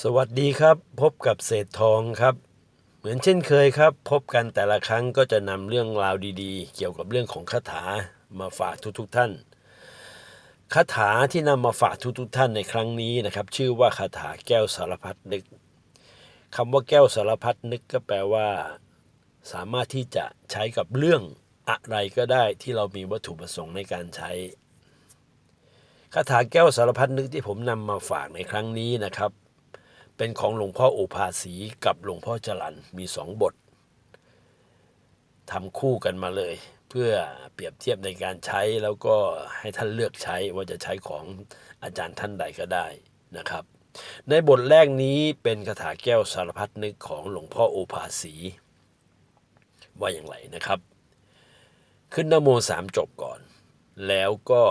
สวัสดีครับ พบกับเศษทองครับ เหมือนเช่นเคยครับ พบกันแต่ละครั้งก็จะนำเรื่องราวดีๆ เกี่ยวกับเรื่องของคาถามาฝากทุกๆท่านคาถาที่นำมาฝากทุกๆท่านในครั้งนี้นะครับ ชื่อว่าคาถาแก้วสารพัดนึกคำว่าแก้วสารพัดนึกก็แปลว่า สามารถที่จะใช้กับเรื่องอะไรก็ได้ที่เรามีวัตถุประสงค์ในการใช้คาถาแก้วสารพัดนึกที่ผมนำมาฝากในครั้งนี้นะครับ เป็นของหลวงพ่อโอภาสีกับหลวงพ่อจรันมีสองบททำคู่กันมาเลย เพื่อเปรียบเทียบในการใช้แล้วก็ให้ท่านเลือกใช้ว่าจะใช้ของอาจารย์ท่านใดก็ได้นะครับ ในบทแรกนี้เป็นคาถาแก้วสารพัดนึกของหลวงพ่อโอภาสีว่าอย่างไรนะครับ ขึ้นนโมสามจบก่อน แล้วก็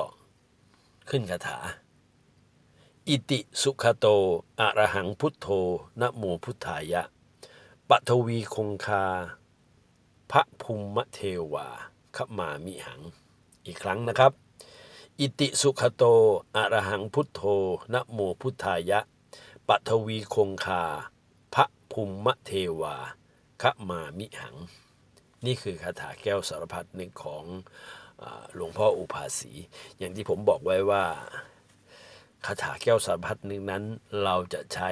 ขึ้นคาถา อิติสุขโตอะระหังพุทโธนะโมพุทธายะปัทวีคงคา พระภูมิเทวาขมามิหัง อีกครั้งนะครับ อิติสุขโตอะระหังพุทโธนะโมพุทธายะปัทวีคงคา พระภูมิเทวาขมามิหัง นี่คือคาถาแก้วสารพัดนึกของหลวงพ่ออุภาสี อย่างที่ผมบอกไว้ว่า คาถาแก้วสารพัดนึกนั้น เราจะใช้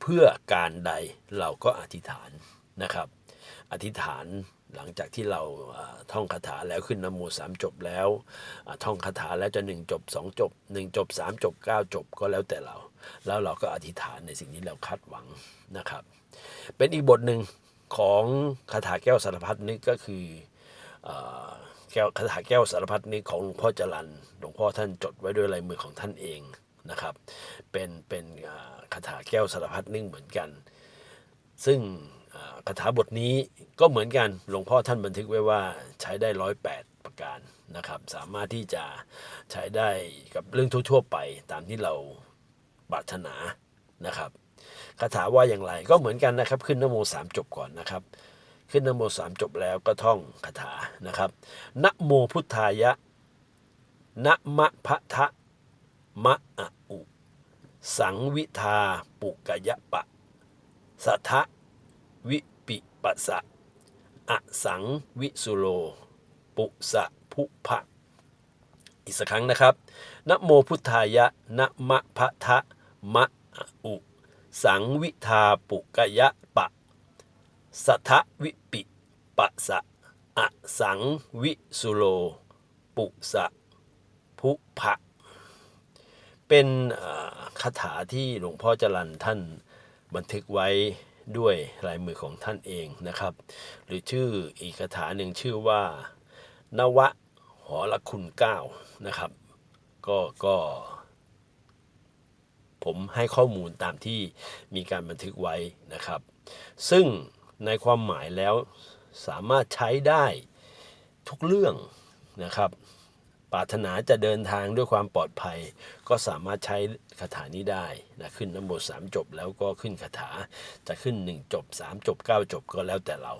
เพื่อการใดเราก็อธิษฐานนะครับ อธิษฐานหลังจากที่เราท่องคาถาแล้วขึ้นนโมสามจบแล้ว ท่องคาถาแล้วจะหนึ่งจบสองจบหนึ่งจบสามจบเก้าจบก็แล้วแต่เรา แล้วเราก็อธิษฐานในสิ่งที่เราคาดหวังนะครับ เป็นอีกบทหนึ่งของคาถาแก้วสารพัดนึกก็คืออ แก้วคาถาแก้วสารพัดนึกของหลวงพ่อจรันหลวงพ่อท่านจดไว้ด้วยลายมือของท่านเองนะครับ เป็นเป็นคาถาแก้วสารพัดนึกเหมือนกัน ซึ่งคาถาบทนี้ก็เหมือนกันหลวงพ่อท่านบันทึกไว้ว่าใช้ได้ร้อยแปดประการนะครับสามารถที่จะใช้ได้กับเรื่องทั่ว ๆ ไปตามที่เราปรารถนานะครับคาถาว่าอย่างไรก็เหมือนกันนะครับ ขึ้นนโมสามจบก่อนนะครับ ขึ้นนโมสามจบแล้วก็ท่องคาถานะครับนะโมพุทธายะนะมะพะทะมะอะอุ สังวิทาปุกยะปะสัทะวิปิปัสะอสังวิสุโล ปุสะภุภะอีกสักครั้งนะครับนะโมพุทธายะนะมะพะทะมะอะอุ สังวิทาปุกยะปะ สัทะวิปิปัสะอสังวิสุโล ปุสะภุภะเป็นคาถาที่หลวงพ่อจรันท่านบันทึกไว้ด้วยลายมือของท่านเองนะครับ หรือชื่ออีกคาถาหนึ่งชื่อว่า นวะหอละคุณเก้านะครับ ก็ก็ผมให้ข้อมูลตามที่มีการบันทึกไว้นะครับ ซึ่ง ในความหมายแล้วสามารถใช้ได้ทุกเรื่องนะครับ ปรารถนาจะเดินทางด้วยความปลอดภัย ก็สามารถใช้คาถานี้ได้นะขึ้นน้ำบทสามจบแล้วก็ขึ้นคาถาจะขึ้น 1 จบ 3 จบ 9 จบก็แล้วแต่เรา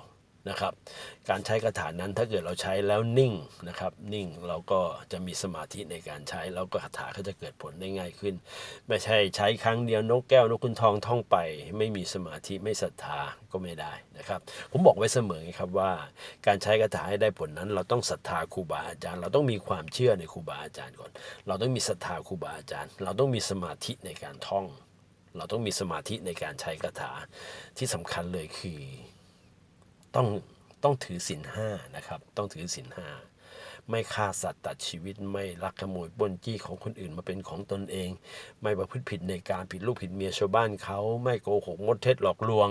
นะครับ การใช้คาถานั้นถ้าเกิดเราใช้แล้วนิ่งนะครับนิ่งเราก็จะมีสมาธิในการใช้แล้วก็คาถาก็จะเกิดผลได้ง่ายขึ้น ไม่ใช่ใช้ครั้งเดียวนกแก้วนกคุณทองท่องไป ไม่มีสมาธิไม่ศรัทธาก็ไม่ได้นะครับ ผมบอกไว้เสมอครับว่า การใช้คาถาให้ได้ผลนั้น เราต้องศรัทธาครูบาอาจารย์ เราต้องมีความเชื่อในครูบาอาจารย์ก่อน เราต้องมีศรัทธาครูบาอาจารย์ เราต้องมีสมาธิในการท่อง เราต้องมีสมาธิในการใช้คาถาที่สำคัญเลยคือ ต้องต้องถือศีลห้านะครับ ต้องถือศีลห้าไม่ฆ่าสัตว์ตัดชีวิตไม่ลักขโมยป้นจี้ของคนอื่นมาเป็นของตนเอง ไม่ประพฤติผิดในการผิดลูกผิดเมียชาวบ้านเขาไม่โกหกมดเท็จหลอกลวง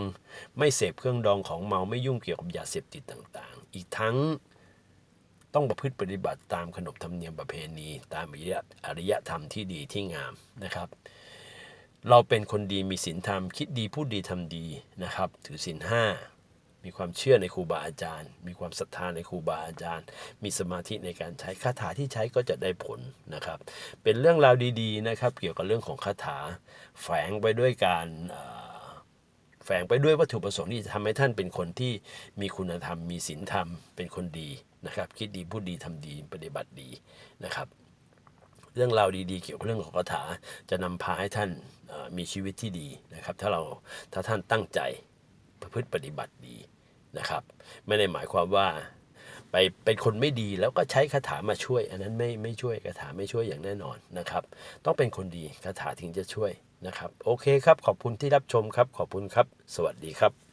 ไม่เสพเครื่องดองของเมาไม่ยุ่งเกี่ยวกับยาเสพติดต่างๆ อีกทั้งต้องประพฤติปฏิบัติตามขนบธรรมเนียมประเพณี ตามอริยอริยธรรมที่ดีที่งามนะครับ เราเป็นคนดีมีศีลธรรม คิดดีพูดดีทำดีนะครับ ถือศีลห้า มีความเชื่อในครูบาอาจารย์ มีความศรัทธาในครูบาอาจารย์ มีสมาธิในการใช้คาถาที่ใช้ก็จะได้ผลนะครับ เป็นเรื่องราวดีๆนะครับ เกี่ยวกับเรื่องของคาถา แฝงไปด้วยการแฝงไปด้วยวัตถุประสงค์ที่จะทำให้ท่านเป็นคนที่มีคุณธรรม มีศีลธรรม เป็นคนดีนะครับ คิดดีพูดดีทำดีปฏิบัติดีนะครับ เรื่องราวดีๆ เกี่ยวกับเรื่องของคาถาจะนำพาให้ท่านมีชีวิตที่ดีนะครับ ถ้าเราถ้าท่านตั้งใจ ประพฤติปฏิบัติดีนะครับ ไม่ได้หมายความว่าไปเป็นคนไม่ดีแล้วก็ใช้คาถามาช่วย อันนั้นไม่ไม่ช่วยคาถาไม่ช่วยอย่างแน่นอนนะครับ ต้องเป็นคนดีคาถาถึงจะช่วยนะครับ โอเคครับ ขอบคุณที่รับชมครับ ขอบคุณครับ สวัสดีครับ